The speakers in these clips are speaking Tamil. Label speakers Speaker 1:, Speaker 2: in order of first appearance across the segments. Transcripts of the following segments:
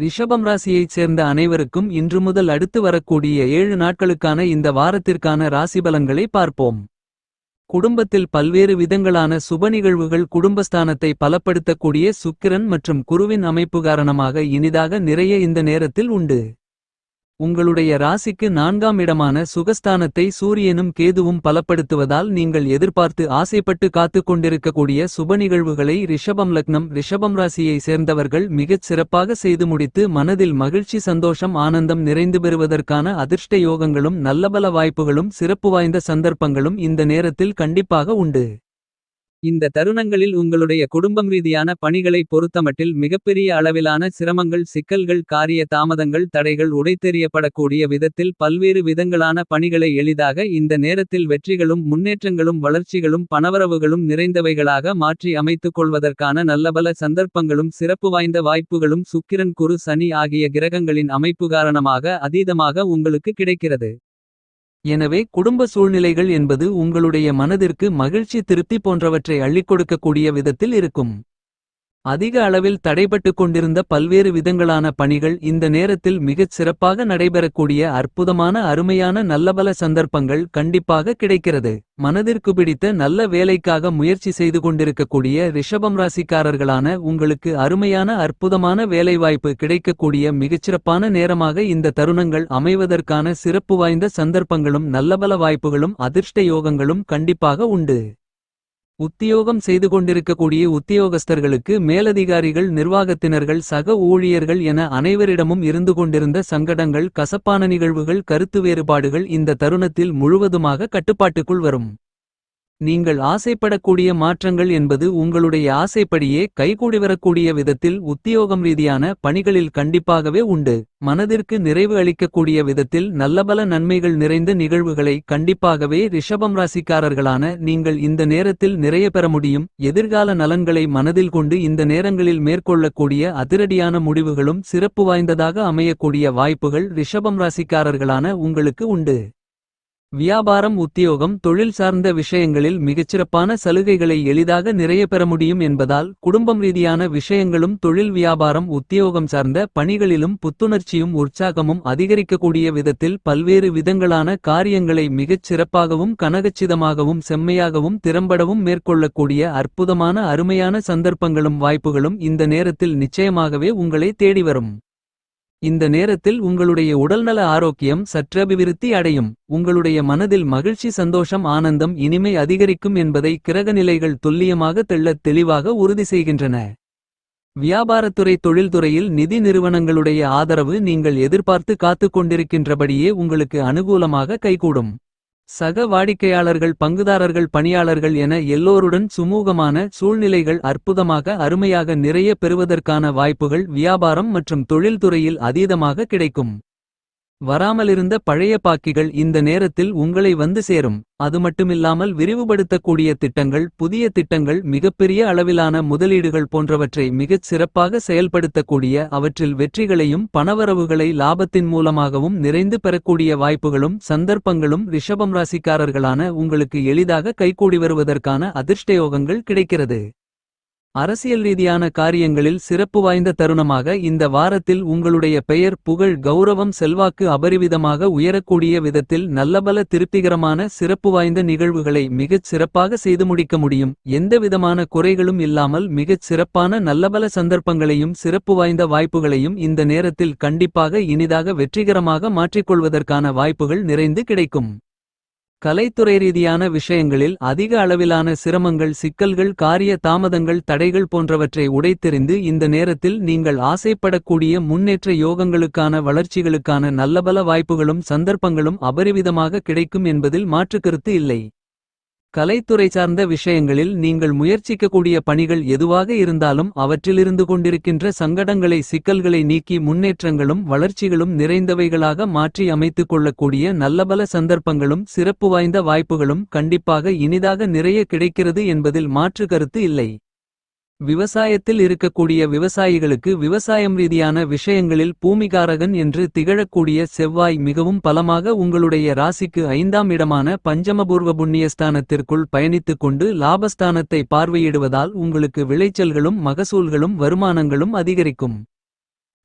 Speaker 1: ரிஷபம் ராசியைச் சேர்ந்த அனைவருக்கும் இன்று முதல் அடுத்து வரக்கூடிய ஏழு நாட்களுக்கான இந்த வாரத்திற்கான ராசிபலன்களை பார்ப்போம். குடும்பத்தில் பல்வேறு விதங்களான சுப நிகழ்வுகள் குடும்பஸ்தானத்தை பலப்படுத்தக்கூடிய சுக்கிரன் மற்றும் குருவின் அமைப்பு காரணமாக இனிதாக நிறைய இந்த நேரத்தில் உண்டு. உங்களுடைய ராசிக்கு நான்காம் இடமான சுகஸ்தானத்தை சூரியனும் கேதுவும் பலப்படுத்துவதால் நீங்கள் எதிர்பார்த்து ஆசைப்பட்டு காத்து கொண்டிருக்கக்கூடிய சுப நிகழ்வுகளை ரிஷபம் லக்னம் ரிஷபம் ராசியை சேர்ந்தவர்கள் மிகச் சிறப்பாக செய்து முடித்து மனதில் மகிழ்ச்சி சந்தோஷம் ஆனந்தம் நிறைந்து பெறுவதற்கான அதிர்ஷ்ட யோகங்களும் நல்லபல வாய்ப்புகளும் சிறப்பு வாய்ந்த சந்தர்ப்பங்களும் இந்த நேரத்தில் கண்டிப்பாக உண்டு. இந்த தருணங்களில் உங்களுடைய குடும்பம் ரீதியான பணிகளை பொறுத்தமட்டில் மிகப்பெரிய அளவிலான சிரமங்கள் சிக்கல்கள் காரிய தாமதங்கள் தடைகள் உடைத்தெறியப்படக்கூடிய விதத்தில் பல்வேறு விதங்களான பணிகளை எளிதாக இந்த நேரத்தில் வெற்றிகளும் முன்னேற்றங்களும் வளர்ச்சிகளும் பணவரவுகளும் நிறைந்தவைகளாக மாற்றி அமைத்துக் கொள்வதற்கான நல்லபல சந்தர்ப்பங்களும் சிறப்பு வாய்ந்த வாய்ப்புகளும் சுக்கிரன் குரு சனி ஆகிய கிரகங்களின் அமைப்பு காரணமாக அதீதமாக உங்களுக்கு கிடைக்கிறது. எனவே குடும்ப சூழ்நிலைகள் என்பது உங்களுடைய மனதிற்கு மகிழ்ச்சி திருப்தி போன்றவற்றை அள்ளிக் கொடுக்கக்கூடிய விதத்தில் இருக்கும். அதிக அளவில் தடைபட்டுக் கொண்டிருந்த பல்வேறு விதங்களான பணிகள் இந்த நேரத்தில் மிகச் சிறப்பாக நடைபெறக்கூடிய அற்புதமான அருமையான நல்லபல சந்தர்ப்பங்கள் கண்டிப்பாக கிடைக்கிறது. மனதிற்கு பிடித்த நல்ல வேலைக்காக முயற்சி செய்து கொண்டிருக்கக்கூடிய ரிஷபம் ராசிக்காரர்களான உங்களுக்கு அருமையான அற்புதமான வேலைவாய்ப்பு கிடைக்கக்கூடிய மிகச்சிறப்பான நேரமாக இந்த தருணங்கள் அமைவதற்கான சிறப்பு வாய்ந்த சந்தர்ப்பங்களும் நல்லபல வாய்ப்புகளும் அதிர்ஷ்ட யோகங்களும் கண்டிப்பாக உண்டு. உத்தியோகம் செய்து கொண்டிருக்கக்கூடிய உத்தியோகஸ்தர்களுக்கு மேலதிகாரிகள் நிர்வாகத்தினர்கள் சக ஊழியர்கள் என அனைவரிடமும் இருந்து கொண்டிருந்த சங்கடங்கள் கசப்பான நிகழ்வுகள் கருத்து வேறுபாடுகள் இந்த தருணத்தில் முழுவதுமாக கட்டுப்பாட்டுக்குள் வரும். நீங்கள் ஆசைப்படக்கூடிய மாற்றங்கள் என்பது உங்களுடைய ஆசைப்படியே கைகூடிவரக்கூடிய விதத்தில் உத்தியோகம் ரீதியான பணிகளில் கண்டிப்பாகவே உண்டு. மனதிற்கு நிறைவு அளிக்கக்கூடிய விதத்தில் நல்லபல நன்மைகள் நிறைந்த நிகழ்வுகளை கண்டிப்பாகவே ரிஷபம் ராசிக்காரர்களான நீங்கள் இந்த நேரத்தில் நிறைய பெற முடியும். எதிர்கால நலன்களை மனதில் கொண்டு இந்த நேரங்களில் மேற்கொள்ளக்கூடிய அதிரடியான முடிவுகளும் சிறப்பு வாய்ந்ததாக அமையக்கூடிய வாய்ப்புகள் ரிஷபம் ராசிக்காரர்களான உங்களுக்கு உண்டு. வியாபாரம் உத்தியோகம் தொழில் சார்ந்த விஷயங்களில் மிகச்சிறப்பான சலுகைகளை எளிதாக நிறைய பெற முடியும் என்பதால் குடும்பம் ரீதியான விஷயங்களும் தொழில் வியாபாரம் உத்தியோகம் சார்ந்த பணிகளிலும் புத்துணர்ச்சியும் உற்சாகமும் அதிகரிக்கக்கூடிய விதத்தில் பல்வேறு விதங்களான காரியங்களை மிகச் சிறப்பாகவும் கனகச்சிதமாகவும் செம்மையாகவும் திறம்படவும் மேற்கொள்ளக்கூடிய அற்புதமான அருமையான சந்தர்ப்பங்களும் வாய்ப்புகளும் இந்த நேரத்தில் நிச்சயமாகவே உங்களை தேடி வரும். இந்த நேரத்தில் உங்களுடைய உடல்நல ஆரோக்கியம் சற்றபிவிருத்தி அடையும். உங்களுடைய மனதில் மகிழ்ச்சி சந்தோஷம் ஆனந்தம் இனிமை அதிகரிக்கும் என்பதை கிரகநிலைகள் துல்லியமாக தெள்ளத் தெளிவாக உறுதி செய்கின்றன. வியாபாரத்துறை தொழில்துறையில் நிதி நிறுவனங்களுடைய ஆதரவு நீங்கள் எதிர்பார்த்து காத்துக் கொண்டிருக்கின்றபடியே உங்களுக்கு அனுகூலமாக கைகூடும். சக வாடிக்கையாளர்கள் பங்குதாரர்கள் பணியாளர்கள் என எல்லோருடன் சுமூகமான சூழ்நிலைகள் அற்புதமாக அருமையாக நிறைய பெறுவதற்கான வாய்ப்புகள் வியாபாரம் மற்றும் தொழில்துறையில் அதீதமாக கிடைக்கும். வராமலிருந்த பழைய பாக்கிகள் இந்த நேரத்தில் உங்களை வந்து சேரும். அது மட்டுமில்லாமல் விரிவுபடுத்தக்கூடிய திட்டங்கள் புதிய திட்டங்கள் மிகப்பெரிய அளவிலான முதலீடுகள் போன்றவற்றை மிகச் சிறப்பாக செயல்படுத்தக்கூடிய அவற்றில் வெற்றிகளையும் பணவரவுகளை லாபத்தின் மூலமாகவும் நிறைந்து பெறக்கூடிய வாய்ப்புகளும் சந்தர்ப்பங்களும் ரிஷபம் ராசிக்காரர்களான உங்களுக்கு எளிதாக கைகூடி வருவதற்கான அதிர்ஷ்டயோகங்கள் கிடைக்கிறது. அரசியல் ரீதியான காரியங்களில் சிறப்பு வாய்ந்த தருணமாக இந்த வாரத்தில் உங்களுடைய பெயர் புகழ் கௌரவம் செல்வாக்கு அபரிவிதமாக உயரக்கூடிய விதத்தில் நல்லபல திருப்திகரமான சிறப்பு வாய்ந்த நிகழ்வுகளை மிகச் சிறப்பாக செய்து முடிக்க முடியும். எந்தவிதமான குறைகளும் இல்லாமல் மிகச் சிறப்பான நல்லபல சந்தர்ப்பங்களையும் சிறப்பு வாய்ந்த வாய்ப்புகளையும் இந்த நேரத்தில் கண்டிப்பாக இனிதாக வெற்றிகரமாக மாற்றிக்கொள்வதற்கான வாய்ப்புகள் நிறைந்து கிடைக்கும். கலைத்துறை ரீதியான விஷயங்களில் அதிக அளவிலான சிரமங்கள் சிக்கல்கள் காரிய தாமதங்கள் தடைகள் போன்றவற்றை உடைத்தெறிந்து இந்த நேரத்தில் நீங்கள் ஆசைப்படக்கூடிய முன்னேற்ற யோகங்களுக்கான வளர்ச்சிகளுக்கான நல்லபல வாய்ப்புகளும் சந்தர்ப்பங்களும் அபரிவிதமாக கிடைக்கும் என்பதில் மாற்றுக்கருத்து இல்லை. கலைத்துறை சார்ந்த விஷயங்களில் நீங்கள் முயற்சிக்கக்கூடிய பணிகள் எதுவாக இருந்தாலும் அவற்றிலிருந்து கொண்டிருக்கின்ற சங்கடங்களை சிக்கல்களை நீக்கி முன்னேற்றங்களும் வளர்ச்சிகளும் நிறைந்தவைகளாக மாற்றி அமைத்துக் கொள்ளக்கூடிய நல்லபல சந்தர்ப்பங்களும் சிறப்பு வாய்ந்த வாய்ப்புகளும் கண்டிப்பாக இனிதாக நிறைய கிடைக்கிறது என்பதில் மாற்று கருத்து இல்லை. விவசாயத்தில் இருக்கக்கூடிய விவசாயிகளுக்கு விவசாயம் ரீதியான விஷயங்களில் பூமிகாரகன் என்று திகழக்கூடிய செவ்வாய் மிகவும் பலமாக உங்களுடைய ராசிக்கு ஐந்தாம் இடமான பஞ்சமபூர்வ புண்ணியஸ்தானத்திற்குள் பயணித்துக் கொண்டு லாபஸ்தானத்தை பார்வையிடுவதால் உங்களுக்கு விளைச்சல்களும் மகசூல்களும் வருமானங்களும் அதிகரிக்கும்.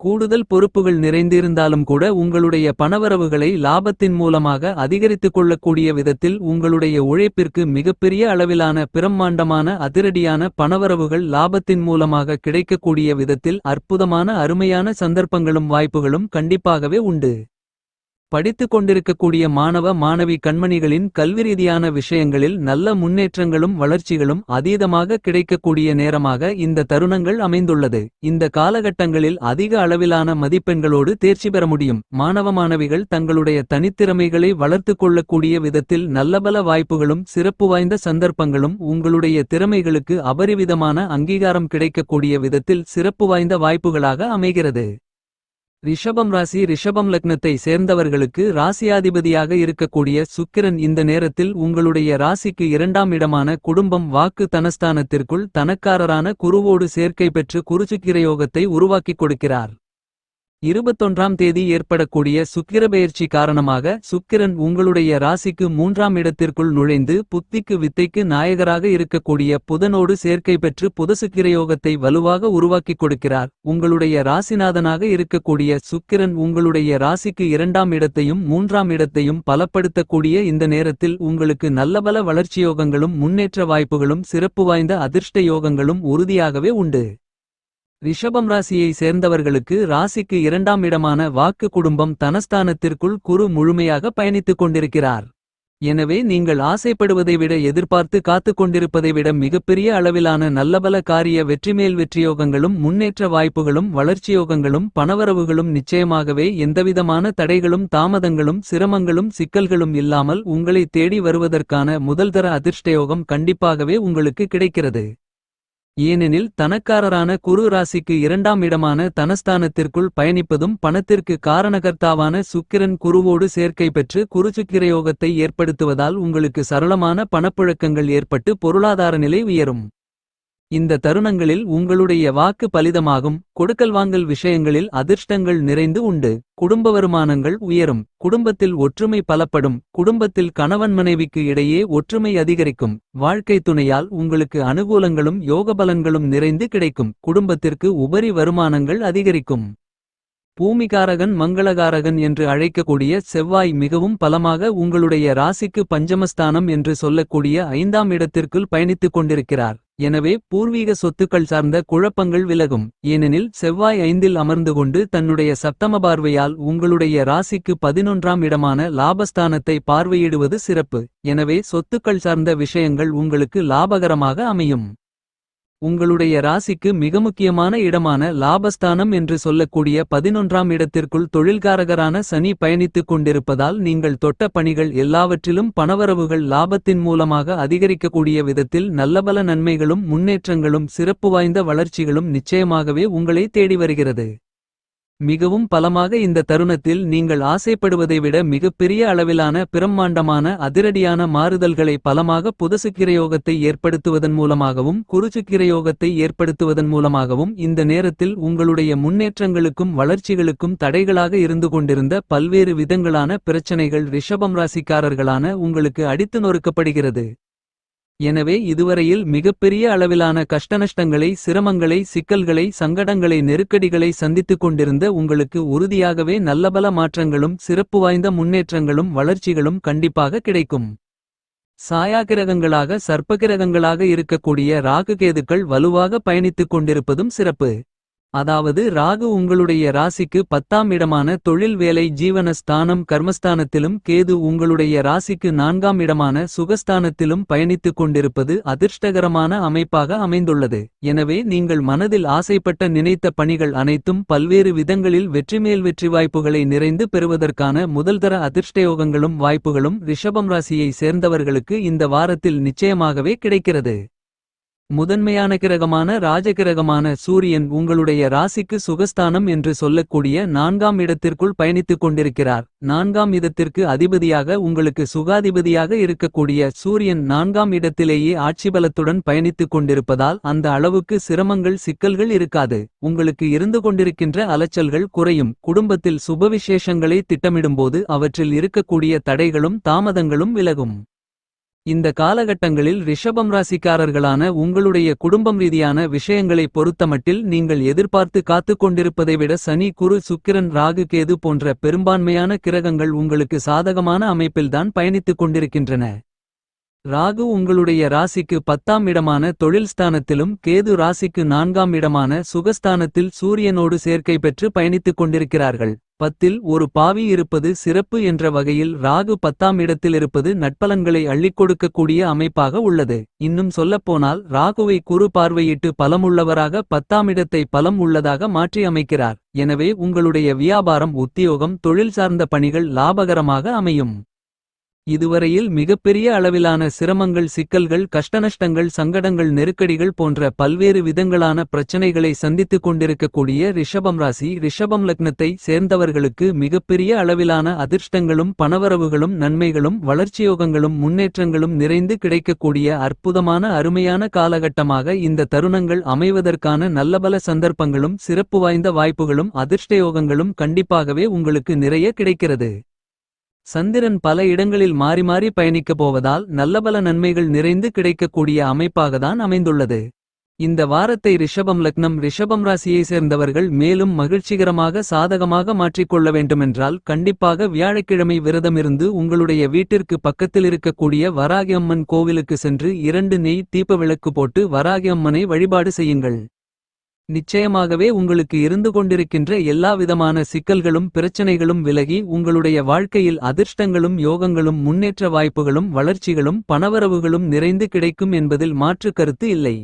Speaker 1: கூடுதல் பொறுப்புகள் நிறைந்திருந்தாலும் கூட உங்களுடைய பணவரவுகளை லாபத்தின் மூலமாக அதிகரித்துக் கொள்ளக்கூடிய விதத்தில் உங்களுடைய உழைப்பிற்கு மிகப்பெரிய அளவிலான பிரம்மாண்டமான அதிரடியான பணவரவுகள் லாபத்தின் மூலமாக கிடைக்கக்கூடிய விதத்தில் அற்புதமான அருமையான சந்தர்ப்பங்களும் வாய்ப்புகளும் கண்டிப்பாகவே உண்டு. படித்துக் கொண்டிருக்கக்கூடிய மாணவ மாணவி கண்மணிகளின் கல்விரீதியான விஷயங்களில் நல்ல முன்னேற்றங்களும் வளர்ச்சிகளும் அதீதமாக கிடைக்கக்கூடிய நேரமாக இந்த தருணங்கள் அமைந்துள்ளது. இந்த காலகட்டங்களில் அதிக அளவிலான மதிப்பெண்களோடு தேர்ச்சி பெற முடியும். மாணவ மாணவிகள் தங்களுடைய தனித்திறமைகளை வளர்த்துக் கொள்ளக்கூடிய விதத்தில் நல்லபல வாய்ப்புகளும் சிறப்பு வாய்ந்த சந்தர்ப்பங்களும் உங்களுடைய திறமைகளுக்கு அபரிவிதமான அங்கீகாரம் கிடைக்கக்கூடிய விதத்தில் சிறப்பு வாய்ந்த வாய்ப்புகளாக அமைகிறது. ரிஷபம் ராசி ரிஷபம் லக்னத்தை சேர்ந்தவர்களுக்கு ராசியாதிபதியாக இருக்கக்கூடிய சுக்கிரன் இந்த நேரத்தில் உங்களுடைய ராசிக்கு இரண்டாம் இடமான குடும்பம் வாக்கு தனஸ்தானத்திற்குள் தனக்காரரான குருவோடு சேர்க்கை பெற்று குருசுக்கிரயோகத்தை உருவாக்கிக் கொடுக்கிறார். இருபத்தொன்றாம் தேதி ஏற்படக்கூடிய சுக்கிரபெயர்ச்சி காரணமாக சுக்கிரன் உங்களுடைய ராசிக்கு மூன்றாம் இடத்திற்குள் நுழைந்து புத்திக்கு வித்தைக்கு நாயகராக இருக்கக்கூடிய புதனோடு சேர்க்கை பெற்று புதசுக்கிரயோகத்தை வலுவாக உருவாக்கிக் கொடுக்கிறார். உங்களுடைய ராசிநாதனாக இருக்கக்கூடிய சுக்கிரன் உங்களுடைய ராசிக்கு இரண்டாம் இடத்தையும் மூன்றாம் இடத்தையும் பலப்படுத்தக்கூடிய இந்த நேரத்தில் உங்களுக்கு நல்லபல வளர்ச்சியோகங்களும் முன்னேற்ற வாய்ப்புகளும் சிறப்பு வாய்ந்த அதிர்ஷ்ட யோகங்களும் உறுதியாகவே உண்டு. ரிஷபம் ராசியை சேர்ந்தவர்களுக்கு ராசிக்கு இரண்டாம் இடமான வாக்கு குடும்பம் தனஸ்தானத்திற்குள் குரு முழுமையாக பயணித்துக் கொண்டிருக்கிறார். எனவே நீங்கள் ஆசைப்படுவதை விட எதிர்பார்த்து காத்துக் கொண்டிருப்பதை விட மிகப்பெரிய அளவிலான நல்லபல காரிய வெற்றிமேல் வெற்றியோகங்களும் முன்னேற்ற வாய்ப்புகளும் வளர்ச்சியோகங்களும் பணவரவுகளும் நிச்சயமாகவே எந்தவிதமான தடைகளும் தாமதங்களும் சிரமங்களும் சிக்கல்களும் இல்லாமல் உங்களை தேடி வருவதற்கான முதல்தர அதிர்ஷ்டயோகம் கண்டிப்பாகவே உங்களுக்கு கிடைக்கிறது. ஏனெனில் தனக்காரரான குரு ராசிக்கு இரண்டாம் இடமான தனஸ்தானத்திற்குள் பயணிப்பதும் பணத்திற்கு காரணகர்த்தாவான சுக்கிரன் குருவோடு சேர்க்கை பெற்று குருசுக்கிரயோகத்தை ஏற்படுத்துவதால் உங்களுக்கு சரளமான பணப்புழக்கங்கள் ஏற்பட்டு பொருளாதார நிலை உயரும். இந்த தருணங்களில் உங்களுடைய வாக்கு பலிதமாகும் கொடுக்கல் வாங்கல் விஷயங்களில் அதிர்ஷ்டங்கள் நிறைந்து உண்டு. குடும்ப வருமானங்கள் உயரும் குடும்பத்தில் ஒற்றுமை பலப்படும் குடும்பத்தில் கணவன் மனைவிக்கு இடையே ஒற்றுமை அதிகரிக்கும். வாழ்க்கை துணையால் உங்களுக்கு அனுகூலங்களும் யோகபலன்களும் நிறைந்து கிடைக்கும். குடும்பத்திற்கு உபரி வருமானங்கள் அதிகரிக்கும். பூமிகாரகன் மங்களகாரகன் என்று அழைக்கக்கூடிய செவ்வாய் மிகவும் பலமாக உங்களுடைய ராசிக்கு பஞ்சமஸ்தானம் என்று சொல்லக்கூடிய ஐந்தாம் இடத்திற்குள் பயணித்துக் கொண்டிருக்கிறார். எனவே பூர்வீக சொத்துக்கள் சார்ந்த குழப்பங்கள் விலகும். ஏனெனில் செவ்வாய் ஐந்தில் அமர்ந்து கொண்டு தன்னுடைய சப்தம பார்வையால் உங்களுடைய ராசிக்கு பதினொன்றாம் இடமான லாபஸ்தானத்தை பார்வையிடுவது சிறப்பு. எனவே சொத்துக்கள் சார்ந்த விஷயங்கள் உங்களுக்கு லாபகரமாக அமையும். உங்களுடைய ராசிக்கு மிக முக்கியமான இடமான லாபஸ்தானம் என்று சொல்லக்கூடிய பதினொன்றாம் இடத்திற்குள் தொழில்காரகரான சனி பயணித்துக் கொண்டிருப்பதால் நீங்கள் தொட்ட பணிகள் எல்லாவற்றிலும் பணவரவுகள் லாபத்தின் மூலமாக அதிகரிக்கக்கூடிய விதத்தில் நல்லபல நன்மைகளும் முன்னேற்றங்களும் சிறப்பு வாய்ந்த வளர்ச்சிகளும் நிச்சயமாகவே உங்களை தேடி வருகிறது. மிகவும் பலமாக இந்த தருணத்தில் நீங்கள் ஆசைப்படுவதை விட மிகப்பெரிய அளவிலான பிரம்மாண்டமான அதிரடியான மாறுதல்களை பலமாக புதசுக்கிரயோகத்தை ஏற்படுத்துவதன் மூலமாகவும் குருச்சுக்கிரயோகத்தை ஏற்படுத்துவதன் மூலமாகவும் இந்த நேரத்தில் உங்களுடைய முன்னேற்றங்களுக்கும் வளர்ச்சிகளுக்கும் தடைகளாக இருந்து கொண்டிருந்த பல்வேறு விதங்களான பிரச்சனைகள் ரிஷபம் ராசிக்காரர்களான உங்களுக்கு அடித்து நொறுக்கப்படுகிறது. எனவே இதுவரையில் மிகப்பெரிய அளவிலான கஷ்டநஷ்டங்களை சிரமங்களை சிக்கல்களை சங்கடங்களை நெருக்கடிகளை சந்தித்துக் கொண்டிருந்த உங்களுக்கு உறுதியாகவே நல்லபல மாற்றங்களும் சிறப்பு வாய்ந்த முன்னேற்றங்களும் வளர்ச்சிகளும் கண்டிப்பாக கிடைக்கும். சாயாகிரகங்களாக சர்ப்பகிரகங்களாக இருக்கக்கூடிய ராகுகேதுக்கள் வலுவாக பயணித்துக் கொண்டிருப்பதும் சிறப்பு. அதாவது ராகு உங்களுடைய ராசிக்கு பத்தாம் இடமான தொழில் வேலை ஜீவன ஸ்தானம் கர்மஸ்தானத்திலும் கேது உங்களுடைய ராசிக்கு நான்காம் இடமான சுகஸ்தானத்திலும் பயணித்துக் கொண்டிருப்பது அதிர்ஷ்டகரமான அமைப்பாக அமைந்துள்ளது. எனவே நீங்கள் மனதில் ஆசைப்பட்ட நினைத்த பணிகள் அனைத்தும் பல்வேறு விதங்களில் வெற்றிமேல் வெற்றி வாய்ப்புகளை நிறைந்து பெறுவதற்கான முதல்தர அதிர்ஷ்டயோகங்களும் வாய்ப்புகளும் ரிஷபம் ராசியை சேர்ந்தவர்களுக்கு இந்த வாரத்தில் நிச்சயமாகவே கிடைக்கிறது. முதன்மையான கிரகமான ராஜகிரகமான சூரியன் உங்களுடைய ராசிக்கு சுகஸ்தானம் என்று சொல்லக்கூடிய நான்காம் இடத்திற்குள் பயணித்துக் கொண்டிருக்கிறார். நான்காம் இடத்திற்கு அதிபதியாக உங்களுக்கு சுகாதிபதியாக இருக்கக்கூடிய சூரியன் நான்காம் இடத்திலேயே ஆட்சிபலத்துடன் பயணித்துக் கொண்டிருப்பதால் அந்த அளவுக்கு சிரமங்கள் சிக்கல்கள் இருக்காது. உங்களுக்கு இருந்து கொண்டிருக்கின்ற அலைச்சல்கள் குறையும். குடும்பத்தில் சுபவிசேஷங்களை திட்டமிடும்போது அவற்றில் இருக்கக்கூடிய தடைகளும் தாமதங்களும் விலகும். இந்த காலகட்டங்களில் ரிஷபம் ராசிக்காரர்களான உங்களுடைய குடும்பம் ரீதியான விஷயங்களை பொறுத்தமட்டில் நீங்கள் எதிர்பார்த்து காத்துக் கொண்டிருப்பதை விட சனி குரு சுக்கிரன் ராகு கேது போன்ற பெரும்பான்மையான கிரகங்கள் உங்களுக்கு சாதகமான அமைப்பில்தான் பயணித்துக் கொண்டிருக்கின்றன. ராகு உங்களுடைய ராசிக்கு பத்தாம் இடமான தொழில் ஸ்தானத்திலும் கேது ராசிக்கு நான்காம் இடமான சுகஸ்தானத்தில் சூரியனோடு சேர்க்கை பெற்று பயணித்துக் கொண்டிருக்கிறார்கள். பத்தில் ஒரு பாவி இருப்பது சிறப்பு என்ற வகையில் ராகு பத்தாம் இடத்தில் இருப்பது நட்பலன்களை அள்ளிக் கொடுக்கக்கூடிய அமைப்பாக உள்ளது. இன்னும் சொல்லப்போனால் ராகுவை குறு பார்வையிட்டு பலமுள்ளவராக பத்தாம் இடத்தை பலம் உள்ளதாக மாற்றி அமைக்கிறார். எனவே உங்களுடைய வியாபாரம் உத்தியோகம் தொழில் சார்ந்த பணிகள் லாபகரமாக அமையும். இதுவரையில் மிகப்பெரிய அளவிலான சிரமங்கள் சிக்கல்கள் கஷ்டநஷ்டங்கள் சங்கடங்கள் நெருக்கடிகள் போன்ற பல்வேறு விதங்களான பிரச்சனைகளை சந்தித்துக் கொண்டிருக்கக்கூடிய ரிஷபம் ராசி ரிஷபம் லக்னத்தை சேர்ந்தவர்களுக்கு மிகப்பெரிய அளவிலான அதிர்ஷ்டங்களும் பணவரவுகளும் நன்மைகளும் வளர்ச்சியோகங்களும் முன்னேற்றங்களும் நிறைந்து கிடைக்கக்கூடிய அற்புதமான அருமையான காலகட்டமாக இந்த தருணங்கள் அமைவதற்கான நல்லபல சந்தர்ப்பங்களும் சிறப்பு வாய்ந்த வாய்ப்புகளும் அதிர்ஷ்டயோகங்களும் கண்டிப்பாகவே உங்களுக்கு நிறைய கிடைக்கிறது. சந்திரன் பல இடங்களில் மாறி மாறி பயணிக்கப் போவதால் நல்லபல நன்மைகள் நிறைந்து கிடைக்கக்கூடிய அமைப்பாகத்தான் அமைந்துள்ளது. இந்த வாரத்தை ரிஷபம் லக்னம் ரிஷபம் ராசியை சேர்ந்தவர்கள் மேலும் மகிழ்ச்சிகரமாக சாதகமாக மாற்றிக்கொள்ள வேண்டுமென்றால் கண்டிப்பாக வியாழக்கிழமை விரதமிருந்து உங்களுடைய வீட்டிற்கு பக்கத்தில் இருக்கக்கூடிய வராகி அம்மன் கோவிலுக்கு சென்று இரண்டு நெய் தீப விளக்கு போட்டு வராகி அம்மனை வழிபாடு செய்யுங்கள். நிச்சயமாகவே உங்களுக்கு இருந்து கொண்டிருக்கின்ற எல்லா விதமான சிக்கல்களும் பிரச்சனைகளும் விலகி உங்களுடைய வாழ்க்கையில் அதிர்ஷ்டங்களும் யோகங்களும் முன்னேற்ற வாய்ப்புகளும் வளர்ச்சிகளும் பணவரவுகளும் நிறைந்து கிடைக்கும் என்பதில் மாற்று கருத்து இல்லை.